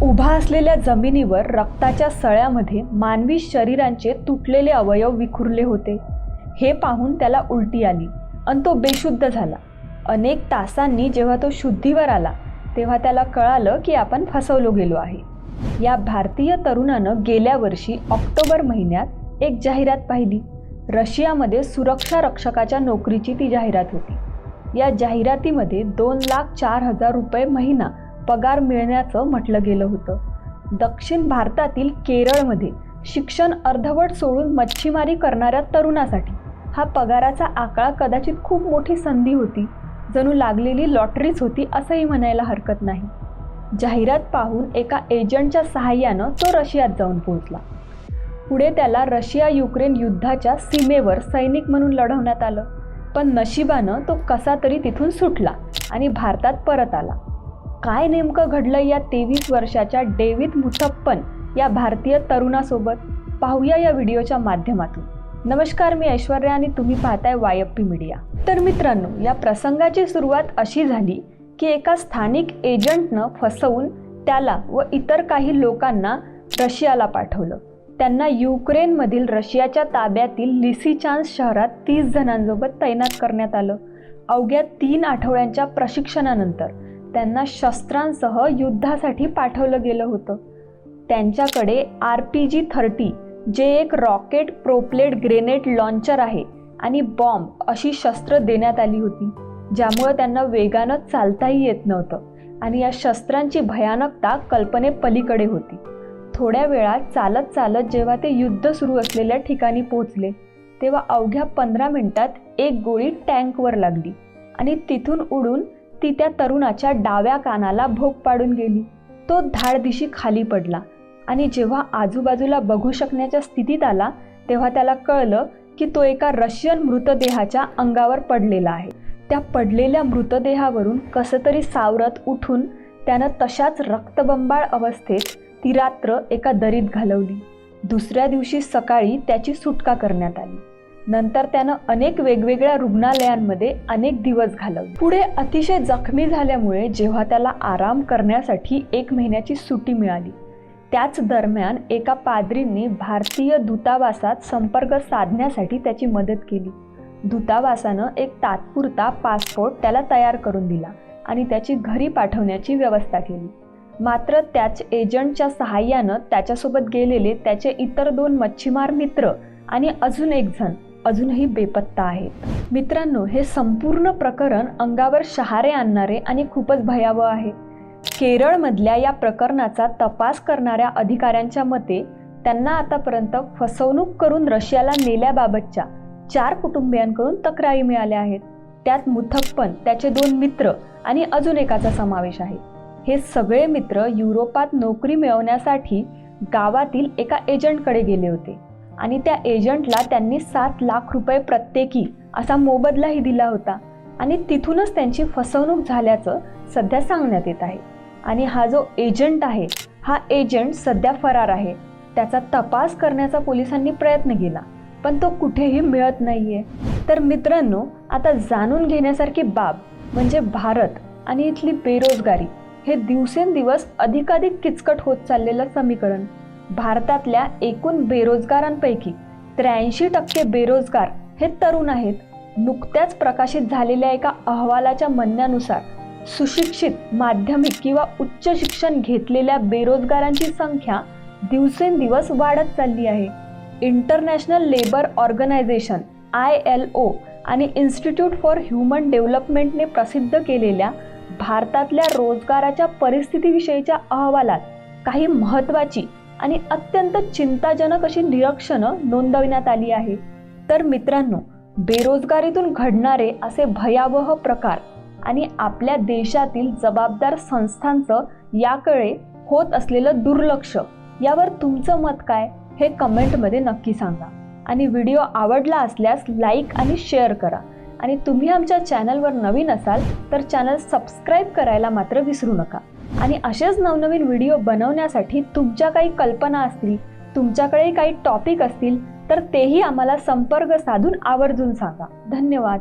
उभा असलेल्या जमिनीवर रक्ताच्या सळ्यामध्ये मानवी शरीरांचे तुटलेले अवयव विखुरले होते. हे पाहून त्याला उलटी आली आणि तो बेशुद्ध झाला. अनेक तासांनी जेव्हा तो शुद्धीवर आला तेव्हा त्याला कळालं की आपण फसवलो गेलो आहे. या भारतीय तरुणानं गेल्या वर्षी ऑक्टोबर महिन्यात एक जाहिरात पाहिली. रशियामध्ये सुरक्षा रक्षकाच्या नोकरीची ती जाहिरात होती. या जाहिरातीमध्ये दोन लाख चार हजार रुपये महिना पगार मिळण्याचं म्हटलं गेलं होतं. दक्षिण भारतातील केरळमध्ये शिक्षण अर्धवट सोडून मच्छीमारी करणाऱ्या तरुणासाठी हा पगाराचा आकडा कदाचित खूप मोठी संधी होती. जणू लागलेली लॉटरीच होती असंही म्हणायला हरकत नाही. जाहिरात पाहून एका एजंटच्या सहाय्यानं तो रशियात जाऊन पोहोचला. पुढे त्याला रशिया युक्रेन युद्धाच्या सीमेवर सैनिक म्हणून लढवण्यात आलं. पण नशिबानं तो कसा तरी तिथून सुटला आणि भारतात परत आला. काय नेमकं घडलं या तेवीस वर्षाच्या डेव्हिड मुथप्पन या भारतीय तरुणासोबत? पाहूया या व्हिडिओच्या माध्यमातून. नमस्कार मी ऐश्वर्या आणि तुम्ही पाहताय वायप्पी मीडिया. तर मित्रांनो या प्रसंगाची सुरुवात अशी झाली की एका स्थानिक एजंटनं फसवून त्याला व इतर काही लोकांना रशियाला पाठवलं. त्यांना युक्रेनमधील रशियाच्या ताब्यातील लिसिचान्स शहरात तीस जणांसोबत तैनात करण्यात आलं. अवघ्या तीन आठवड्यांच्या प्रशिक्षणानंतर त्यांना शस्त्रांसह युद्धासाठी पाठवलं गेलं होतं. त्यांच्याकडे आर पी जी थर्टी जे एक रॉकेट प्रोप्लेट ग्रेनेड लॉन्चर आहे आणि बॉम्ब अशी शस्त्र देण्यात आली होती ज्यामुळं त्यांना वेगानं चालताही येत नव्हतं आणि या शस्त्रांची भयानकता कल्पनेपलीकडे होती. थोड्या वेळात चालत चालत जेव्हा ते युद्ध सुरू असलेल्या ठिकाणी पोहोचले तेव्हा अवघ्या पंधरा मिनिटात एक गोळी टँकवर लागली आणि तिथून उडून ती त्या तरुणाच्या डाव्या कानाला भोग पाडून गेली. तो धाडदिशी खाली पडला आणि जेव्हा आजूबाजूला बघू शकण्याच्या स्थितीत आला तेव्हा त्याला कळलं की तो एका रशियन मृतदेहाच्या अंगावर पडलेला आहे. त्या पडलेल्या मृतदेहावरून कसं तरी सावरत उठून त्यानं तशाच रक्तबंबाळ अवस्थेत ती रात्र एका दरीत घालवली. दुसऱ्या दिवशी सकाळी त्याची सुटका करण्यात आली. नंतर त्यानं अनेक वेगवेगळ्या रुग्णालयांमध्ये अनेक दिवस घालवले. पुढे अतिशय जखमी झाल्यामुळे जेव्हा त्याला आराम करण्यासाठी एक महिन्याची सुट्टी मिळाली. त्याच दरम्यान एका पादरींनी भारतीय दूतावासात संपर्क साधण्यासाठी त्याची मदत केली. दूतावासानं एक तात्पुरता पासपोर्ट त्याला तयार करून दिला आणि त्याची घरी पाठवण्याची व्यवस्था केली. मात्र त्याच एजंटच्या सहाय्यानं त्याच्यासोबत गेलेले त्याचे इतर दोन मच्छीमार मित्र आणि अजून एक जण अजूनही बेपत्ता आहेत. मित्रांनो हे संपूर्ण प्रकरण अंगावर शहारे आणणारे आणि खूपच भयावह आहे. केरळमधल्या या प्रकरणाचा तपास करणाऱ्या अधिकाऱ्यांच्या मते त्यांना आतापर्यंत फसवणूक करून रशियाला नेल्याबाबतच्या चार कुटुंबियांकडून तक्रारी मिळाल्या आहेत. त्यात मुथप्पन त्याचे दोन मित्र आणि अजून एकाचा समावेश आहे. हे सगळे मित्र युरोपात नोकरी मिळवण्यासाठी गावातील एका एजंटकडे गेले होते. आणि त्या एजंटला त्यांनी सात लाख रुपये प्रत्येकी असा मोबदलाही दिला होता. आणि तिथूनच त्यांची फसवणूक झाल्याचं सध्या सांगण्यात येत आहे. आणि हा जो एजंट आहे हा एजंट सध्या फरार आहे. त्याचा तपास करण्याचा पोलिसांनी प्रयत्न केला पण तो कुठेही मिळत नाहीये. तर मित्रांनो आता जाणून घेण्यासारखी बाब म्हणजे भारत आणि इथली बेरोजगारी हे दिवसेंदिवस अधिकाधिक किचकट होत चाललेलं समीकरण. भारतातल्या एकूण बेरोजगारांपैकी त्र्याऐंशी टक्के बेरोजगार हे तरुण आहेत. नुकत्याच प्रकाशित झालेल्या एका अहवालाच्या म्हणण्यानुसार सुशिक्षित माध्यमिक किंवा उच्च शिक्षण घेतलेल्या बेरोजगारांची संख्या दिवसेंदिवस वाढत चालली आहे. International Labour Organization I L O आणि इन्स्टिट्यूट फॉर ह्युमन डेव्हलपमेंटने प्रसिद्ध केलेल्या भारतातल्या रोजगाराच्या परिस्थितीविषयीच्या अहवालात काही महत्त्वाची आणि अत्यंत चिंताजनक अशी निरीक्षणं नोंदवण्यात आली आहे. तर मित्रांनो बेरोजगारीतून घडणारे असे भयावह प्रकार आणि आपल्या देशातील जबाबदार संस्थांचं याकडे होत असलेलं दुर्लक्ष यावर तुमचं मत काय हे कमेंटमध्ये नक्की सांगा. आणि व्हिडिओ आवडला असल्यास लाईक आणि शेअर करा. आणि तुम्ही आमच्या चॅनलवर नवीन असाल तर चॅनल सबस्क्राईब करायला मात्र विसरू नका. आणि असेच नवनवीन व्हिडिओ बनवण्यासाठी तुमच्या काही कल्पना असतील तुमच्याकडे काही टॉपिक असतील तर तेही आम्हाला संपर्क साधून आवर्जून सांगा. धन्यवाद.